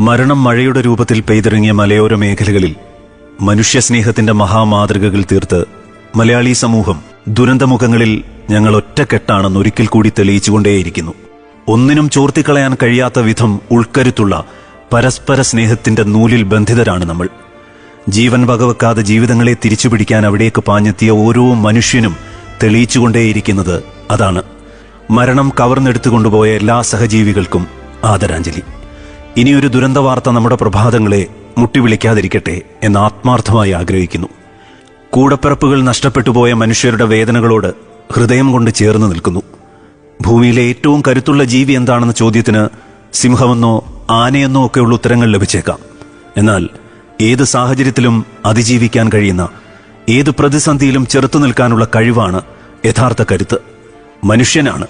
മരണം മഴയുടെ രൂപത്തിൽ പെയ്തിറങ്ങിയ മലയോര മേഖലകളിൽ മനുഷ്യസ്നേഹത്തിന്റെ മഹാമാതൃകകൾ തീർത്ത് മലയാളി സമൂഹം ദുരന്തമുഖങ്ങളിൽ ഞങ്ങൾ ഒറ്റക്കെട്ടാണെന്ന് ഒരിക്കൽ കൂടി തെളിയിച്ചുകൊണ്ടേയിരിക്കുന്നു. ഒന്നിനും ചോർത്തിക്കളയാൻ കഴിയാത്ത വിധം ഉൾക്കരുത്തുള്ള പരസ്പര സ്നേഹത്തിന്റെ നൂലിൽ ബന്ധിതരാണ് നമ്മൾ. ജീവൻ വകവെക്കാതെ ജീവിതങ്ങളെ തിരിച്ചുപിടിക്കാൻ അവിടേക്ക് പാഞ്ഞെത്തിയ ഓരോ മനുഷ്യനും തെളിയിച്ചുകൊണ്ടേയിരിക്കുന്നത് അതാണ്. മരണം കവർന്നെടുത്തുകൊണ്ടുപോയ എല്ലാ സഹജീവികൾക്കും ആദരാഞ്ജലി. ഇനിയൊരു ദുരന്ത വാർത്ത നമ്മുടെ പ്രഭാതങ്ങളെ മുട്ടിവിളിക്കാതിരിക്കട്ടെ എന്ന് ആത്മാർത്ഥമായി ആഗ്രഹിക്കുന്നു. കൂടപ്പിറപ്പുകൾ നഷ്ടപ്പെട്ടുപോയ മനുഷ്യരുടെ വേദനകളോട് ഹൃദയം കൊണ്ട് ചേർന്ന് നിൽക്കുന്നു. ഭൂമിയിലെ ഏറ്റവും കരുത്തുള്ള ജീവി എന്താണെന്ന ചോദ്യത്തിന് സിംഹമെന്നോ ആനയെന്നോ ഒക്കെയുള്ള ഉത്തരങ്ങൾ ലഭിച്ചേക്കാം. എന്നാൽ ഏത് സാഹചര്യത്തിലും അതിജീവിക്കാൻ കഴിയുന്ന ഏത് പ്രതിസന്ധിയിലും ചെറുത്തു നിൽക്കാനുള്ള കഴിവാണ് യഥാർത്ഥ കരുത്ത്. മനുഷ്യനാണ്